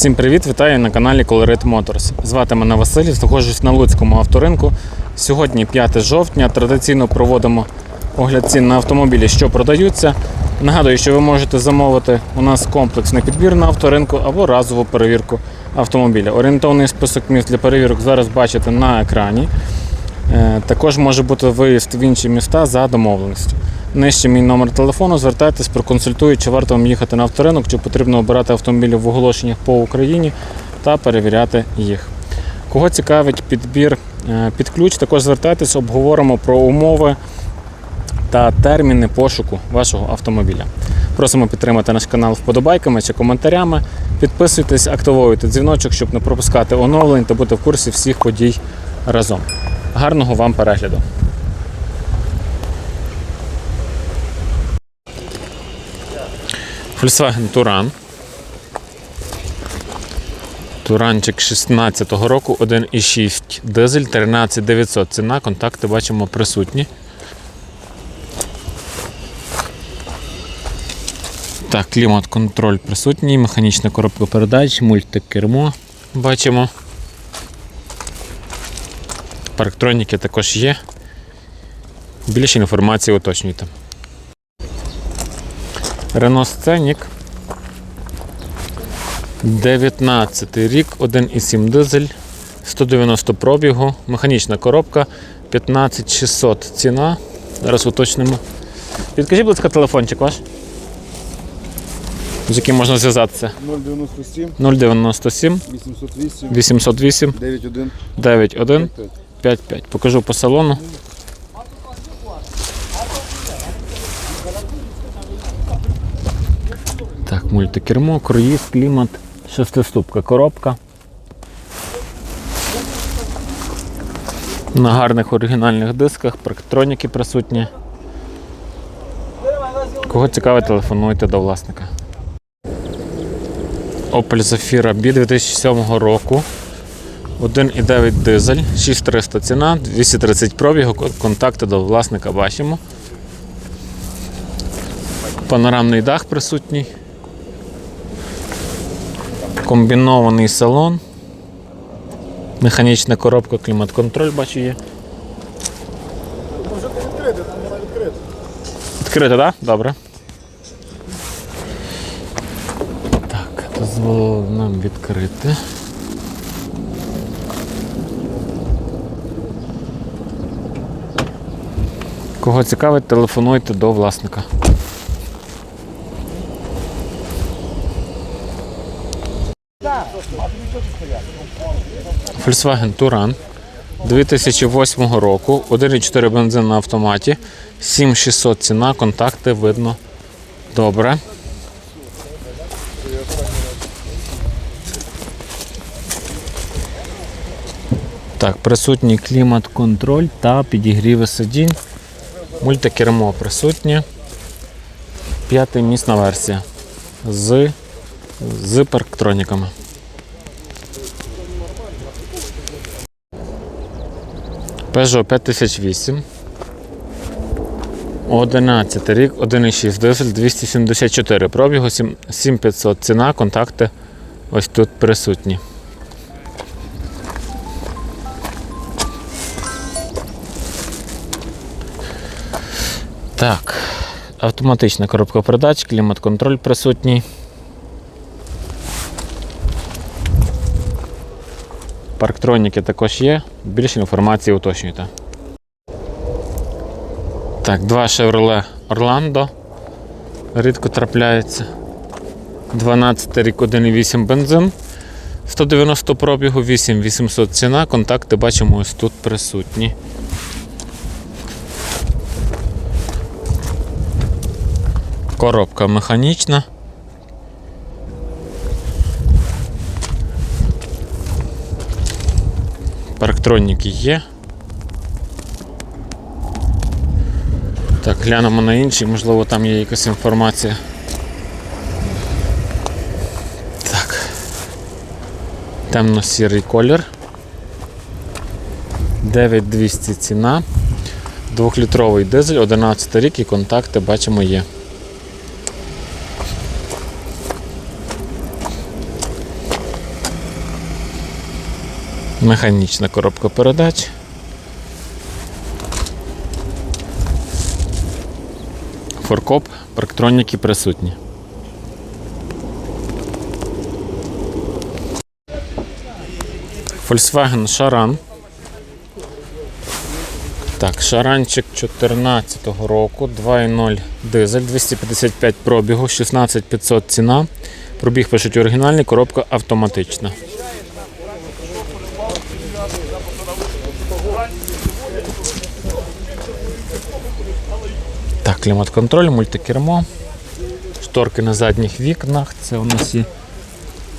Всім привіт! Вітаю на каналі Colorit Motors. Звати мене Василь, знаходжусь на Луцькому авторинку. Сьогодні 5 жовтня. Традиційно проводимо огляд цін на автомобілі, що продаються. Нагадую, що ви можете замовити у нас комплексний підбір на авторинку або разову перевірку автомобіля. Орієнтовний список міст для перевірок зараз бачите на екрані. Е, Також може бути виїзд в інші міста за домовленістю. Нижче мій номер телефону. Звертайтесь, проконсультую, чи варто вам їхати на авторинок, чи потрібно обирати автомобілі в оголошеннях по Україні та перевіряти їх. Кого цікавить підбір е, під ключ, також звертайтесь, обговоримо про умови та терміни пошуку вашого автомобіля. Просимо підтримати наш канал вподобайками чи коментарями. Підписуйтесь, активуйте дзвіночок, щоб не пропускати оновлень та бути в курсі всіх подій разом. Гарного вам перегляду! Volkswagen Туран. Туранчик 16-го року, 1,6 дизель, 13900 ціна, контакти бачимо присутні. Так, клімат-контроль присутній, механічна коробка передач, мультикермо бачимо. Парктроніки також є. Більше інформації уточнюйте. Renault Scenic 19 рік, 1,7 дизель, 190 пробігу, механічна коробка, 15600 ціна. Зараз уточнимо. Підкажіть, будь ласка, телефончик ваш, з яким можна зв'язатися. 097 097 808 808 91 91 55. Покажу по салону. Мультикермо, круїз, клімат, шестиступка коробка. На гарних оригінальних дисках, парктроніки присутні. Кого цікавить, телефонуйте до власника. Opel Zafira B 2007 року. 1,9 дизель, 6300 ціна, 230 пробігу, контакти до власника бачимо. Панорамний дах присутній. Комбінований салон. Механічна коробка, клімат-контроль бачу є. Можете відкрити, там вона відкрита. Відкрито, так? Добре. Так, дозволило нам відкрити. Кого цікавить, телефонуйте до власника. Volkswagen Touran 2008 року, 1,4 бензин на автоматі, 7600 ціна, контакти видно добре. Так, присутній клімат-контроль та підігріви сидінь. Мультикермо присутнє. П'ятимісна версія з, з парктроніками. Peugeot 5008. 11 рік, 1,6 дизель, 274 пробігу, 7500 ціна, контакти ось тут присутні. Так, автоматична коробка передач, клімат-контроль присутній. Парктроніки також є. Більше інформації уточнюйте. Так, два Chevrolet Orlando. Рідко трапляється. 12 рік 1,8 бензин. 190 пробігу, 8800 ціна. Контакти бачимо ось тут присутні. Коробка механічна. Парктроніки є. Так, глянемо на інший, можливо, там є якась інформація. Так. Темно-сірий колір. 9200 ціна. Двохлітровий дизель, 11 рік і контакти бачимо є. Механічна коробка передач. Форкоп, парктроніки присутні. Volkswagen Шаран. Так, шаранчик 14-го року, 2.0 дизель, 255 пробігу, 16500 ціна. Пробіг пишуть оригінальний, коробка автоматична. Клімат-контроль, мультикермо. Шторки на задніх вікнах. Це у нас є,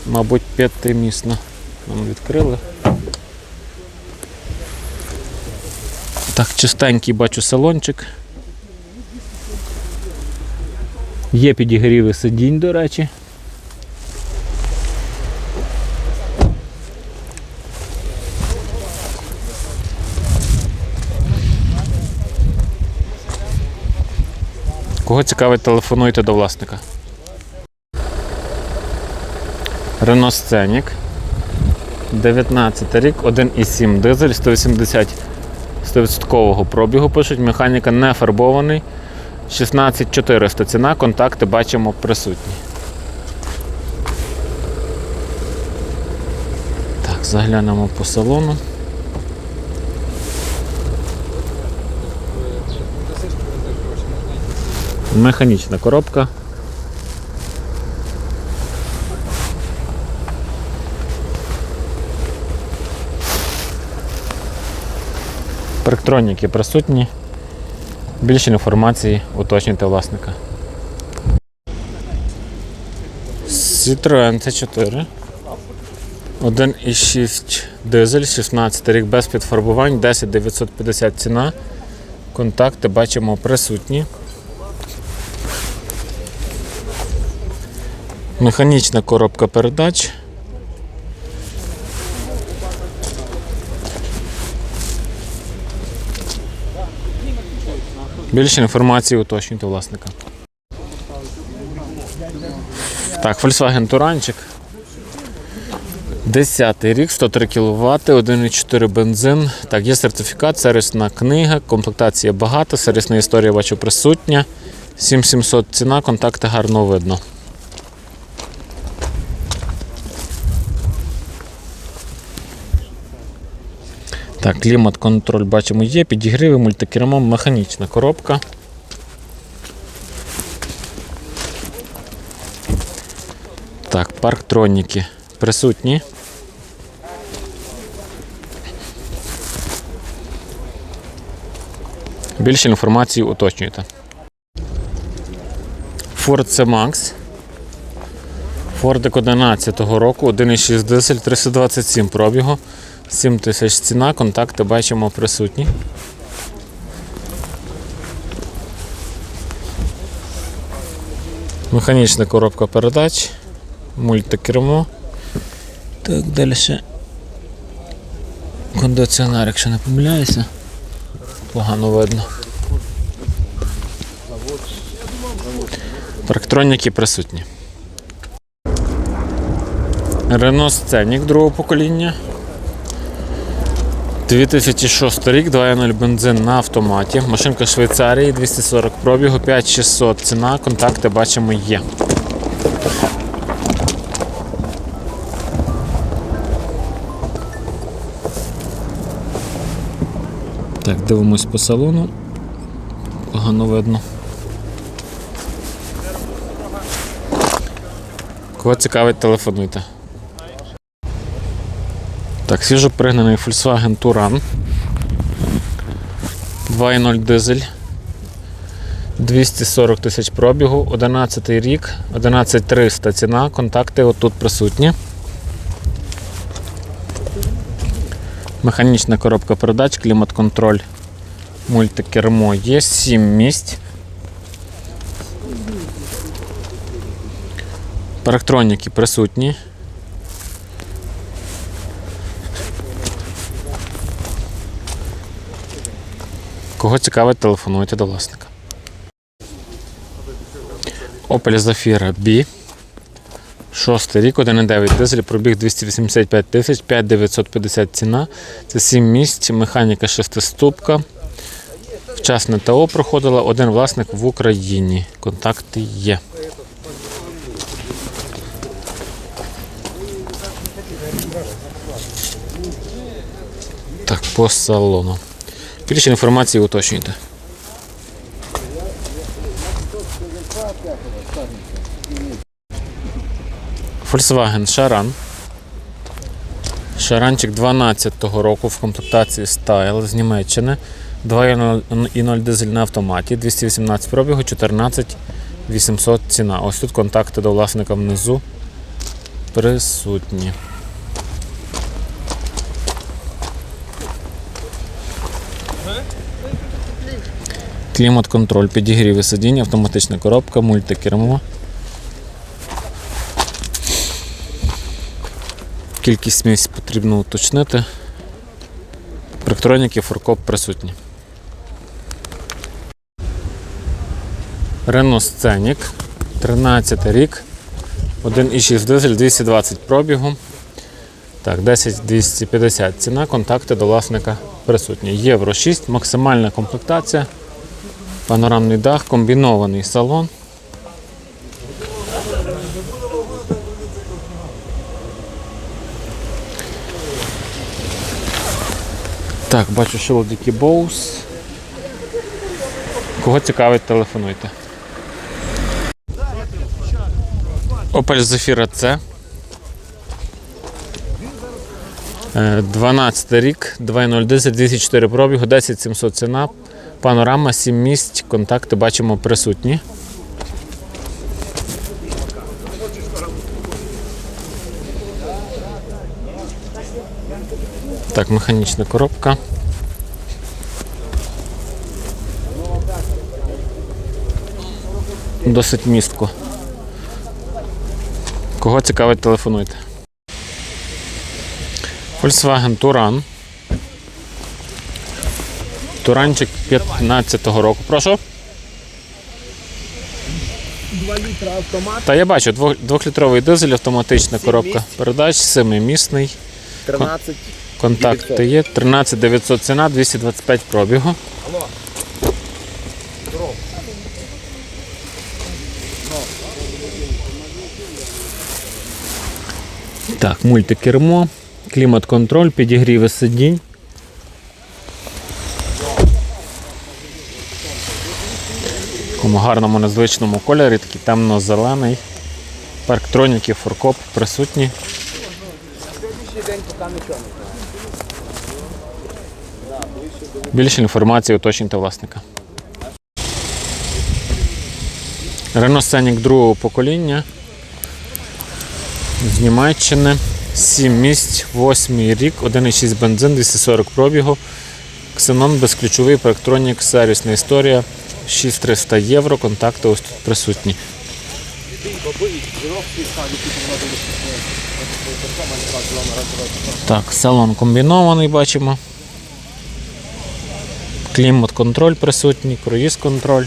мабуть, п'ятимісна. Нам відкрили. Так, чистенький бачу салончик. Є підігріви сидінь, до речі. Кого цікавить, телефонуйте до власника. Renault Scenic. 19 рік, 1,7 дизель, 180 100% пробігу пишуть, механіка не фарбований. 16400 ціна, контакти бачимо присутні. Так, заглянемо по салону. Механічна коробка. Парктроніки присутні. Більше інформації уточнюйте власника. Citroen C4. 1,6 дизель, 16 рік без підфарбувань, 10 950 ціна. Контакти бачимо присутні. Механічна коробка передач. Більше інформації уточнюйте власника. Так, Volkswagen Туранчик. 10 рік, 103 кВт, 1,4 бензин. Так, є сертифікат, сервісна книга, комплектація багата, сервісна історія бачу присутня. 7700 ціна, контакти гарно видно. Так, клімат контроль бачимо є, підігриви, мультикермо, механічна коробка. Так, парктроніки присутні. Більше інформації уточнюйте. Ford C-Max. Фордик 11 року, 1,6 дизель, 327 пробігу, 7 тисяч ціна, контакти бачимо присутні. Механічна коробка передач, мультикермо. Так, далі ще кондиціонер, якщо не помиляюся. Погано видно. Парктроніки присутні. Renault Scenic другого покоління. 2006 рік, 2.0 бензин на автоматі. Машинка Швейцарії, 240 пробігу, 5600 ціна, контакти бачимо є. Так, дивимось по салону. Погано видно. Кого цікавить, телефонуйте. Так, свіжо пригнаний Volkswagen Touran. 2.0 дизель. 240 тисяч пробігу, 11 рік, 11300 ціна, контакти отут присутні. Механічна коробка передач, клімат-контроль, мультикермо є, 7 місць. Парктроніки присутні. Кого цікавить, телефонуйте до власника. Opel Zafira B. Шостий рік, 1,9 дизель, пробіг 285 тисяч, 5950 ціна. Це 7 місць, механіка шестиступка. Вчасне ТО проходила один власник в Україні. Контакти є. Так, по салону. Більше інформації уточнюйте. Volkswagen Шаран. Шаранчик 12-го року в комплектації Style з Німеччини. 2.0 дизель на автоматі, 218 пробігу, 14 800 ціна. Ось тут контакти до власника внизу присутні. Клімат-контроль, підігріви сидіння, автоматична коробка, мультикермо. Кількість місць потрібно уточнити. Електроніки форкоп присутні. Renault Scenic, 13 рік, 1,6 дизель, 220 пробігу. Так, 10 250 ціна, контакти до власника присутні. Євро 6, максимальна комплектація, панорамний дах, комбінований салон. Так, бачу шилодики Боус. Кого цікавить, телефонуйте. Opel Zafira C. 12 рік, 2.0 дизель, 204 пробігу, 10 700 ціна, панорама, 7 місць, контакти бачимо присутні. Так, механічна коробка. Досить містко. Кого цікавить, телефонуйте. Volkswagen Туран. Туранчик 15-го року. Прошу. 2 літра автомат, Та я бачу, двох- двохлітровий дизель, автоматична коробка передач, семимісний. 13. Контакти є. 13 900 ціна, 225 пробігу. Так, мультикермо, клімат-контроль, підігріви сидінь. Такому гарному незвичному кольорі, такий темно-зелений. Парктроніки, форкоп присутні. Більше інформації уточнюйте власника. Scenic другого покоління. З Німеччини. 7 місць, 8 рік, 1,6 бензин, 240 пробігу. Ксенон безключовий парктронік, сервісна історія. 6300 євро. Контакти ось тут присутні. Так, салон комбінований бачимо. Клімат-контроль присутній, круїз-контроль.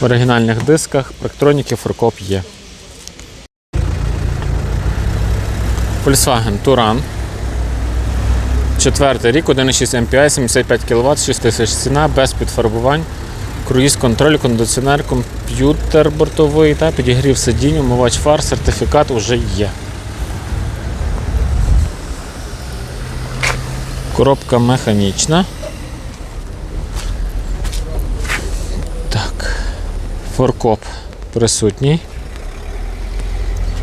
В оригінальних дисках, парктроніки, форкоп є. Volkswagen Touran. Четвертий рік, 1,6 MPI, 75 кВт, 6 тисяч ціна, без підфарбувань. Круїз-контроль, кондиціонер, комп'ютер бортовий та підігрів сидінь, умивач фар, сертифікат вже є. Коробка механічна. Так. Форкоп присутній.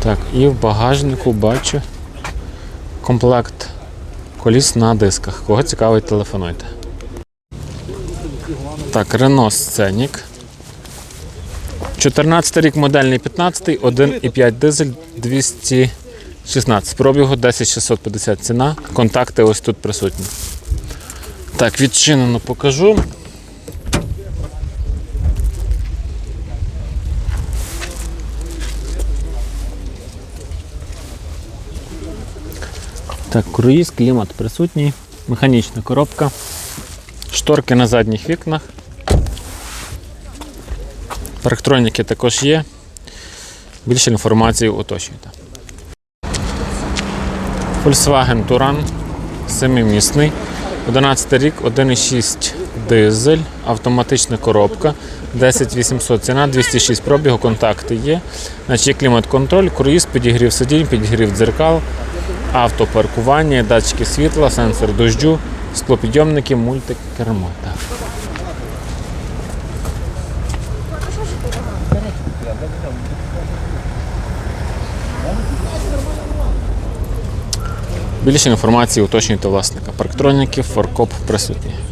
Так, і в багажнику бачу комплект коліс на дисках. Кого цікавить, телефонуйте. Так, Renault Scenic. 14 рік модельний 15, 1,5 дизель 216. Пробігу 10650 ціна. Контакти ось тут присутні. Так, відчинено покажу. Так, круїз, клімат присутній, механічна коробка, шторки на задніх вікнах. Парктроніки також є. Більше інформації уточнюйте. Volkswagen Touran 7-місний, 11 рік, 1,6 дизель, автоматична коробка, 10800 ціна, 206 пробігу, контакти є. Значить, клімат-контроль, круїз, підігрів сидінь, підігрів дзеркал, автопаркування, датчики світла, сенсор дощу, склопідйомники, мультикермо. Так. Більше інформації уточнюйте власника. Парктроніки, форкоп присутні.